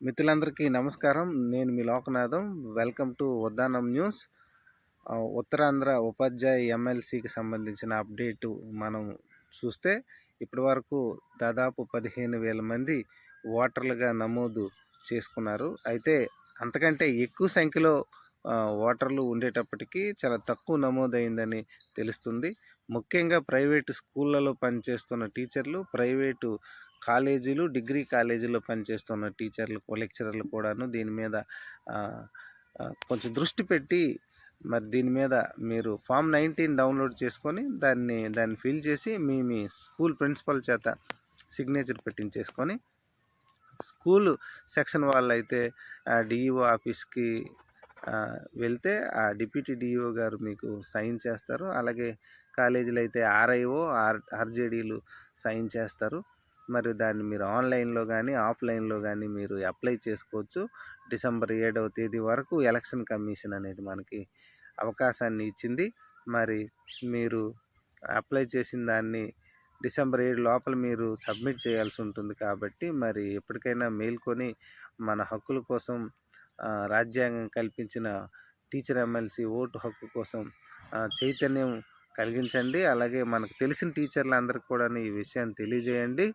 మిత్రులందరికీ నమస్కారం. నేను మీ Lokanatham. Welcome to Uddanam news. Uttarandhra ఉపాధ్యాయ ఎమ్మెల్సీకి సంబంధించిన అప్డేటు మనం చూస్తే ఇప్పటి వరకు దాదాపు పదిహేను వేల మంది ఓటర్లుగా నమోదు చేసుకున్నారు. అయితే అంతకంటే ఎక్కువ సంఖ్యలో ఓటర్లు ఉండేటప్పటికీ చాలా తక్కువ నమోదైందని తెలుస్తుంది. ముఖ్యంగా ప్రైవేటు స్కూళ్ళలో పనిచేస్తున్న టీచర్లు ప్రైవేటు కాలేజీలు డిగ్రీ కాలేజీలో పనిచేస్తున్న టీచర్లు లెక్చరర్లు కూడాను దీని మీద కొంచెం దృష్టి పెట్టి మరి దీని మీద మీరు ఫామ్ నైన్టీన్ డౌన్లోడ్ చేసుకొని దాన్ని దాన్ని ఫిల్ చేసి మీ మీ స్కూల్ ప్రిన్సిపల్ చేత సిగ్నేచర్ పెట్టించేసుకొని స్కూల్ సెక్షన్ వాళ్ళు అయితే డిఈఓ ఆఫీస్కి వెళ్తే ఆ డిప్యూటీ డిఈఓ గారు మీకు సైన్ చేస్తారు. అలాగే కాలేజీలు అయితే ఆర్ఐఓ ఆర్ ఆర్జేడీలు సైన్ చేస్తారు. మరి దాన్ని మీరు ఆన్లైన్లో కానీ ఆఫ్లైన్లో కానీ మీరు అప్లై చేసుకోవచ్చు. డిసెంబర్ ఏడవ తేదీ వరకు ఎలక్షన్ కమిషన్ అనేది మనకి అవకాశాన్ని ఇచ్చింది. మరి మీరు అప్లై చేసిన దాన్ని డిసెంబర్ ఏడు లోపల మీరు సబ్మిట్ చేయాల్సి ఉంటుంది కాబట్టి మరి ఎప్పటికైనా మేల్కొని మన హక్కుల కోసం రాజ్యాంగం కల్పించిన టీచర్ ఎమ్మెల్సీ ఓటు హక్కు కోసం చైతన్యం కలిగించండి. అలాగే మనకు తెలిసిన టీచర్లందరికీ కూడా ఈ విషయాన్ని తెలియజేయండి.